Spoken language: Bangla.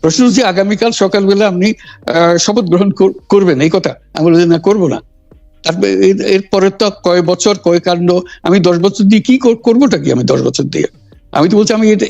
প্রশ্ন হচ্ছে, আগামীকাল সকালবেলা আপনি শপথ গ্রহণ কর- করবেন, এই কথা। আমি বলি না, করব না। তারপরে এর- পরের তো কয় বছর, কয় কাণ্ড, আমি দশ বছর দিয়ে কি কর- করবোটা কি আমি দশ বছর দিয়ে? আমি তো বলছি, আমি এটা